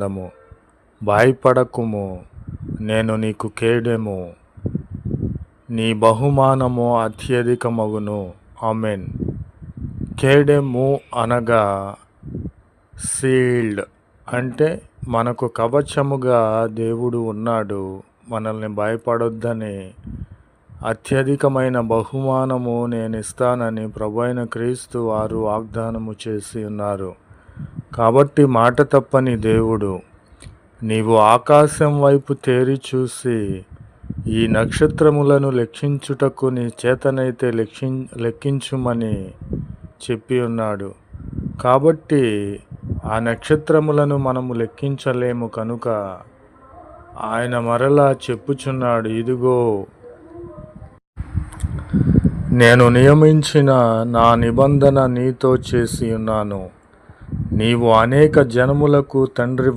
అందము భయపడకుము. నేను నీకు కేడెము. నీ బహుమానము అత్యధికమగును. ఆమెన్. కేడెము అనగా సీల్డ్. అంటే మనకు కవచముగా దేవుడు ఉన్నాడు. మనల్ని భయపడొద్దని అత్యధికమైన బహుమానము నేను ఇస్తానని ప్రభు అయిన క్రీస్తు వారు వాగ్దానము చేసి ఉన్నారు. కాబట్టి మాట తప్పని దేవుడు. నీవు ఆకాశం వైపు తేరి చూసి ఈ నక్షత్రములను లెక్కించుటకు నీ చేతనైతే లెక్కి లెక్కించుమని చెప్పి ఉన్నాడు. కాబట్టి ఆ నక్షత్రములను మనము లెక్కించలేము కనుక ఆయన మరలా చెప్పుచున్నాడు ఇదిగో నేను నియమించిన నా నిబంధన నీతో చేసి ఉన్నాను. నీవు అనేక జనములకు తండ్రి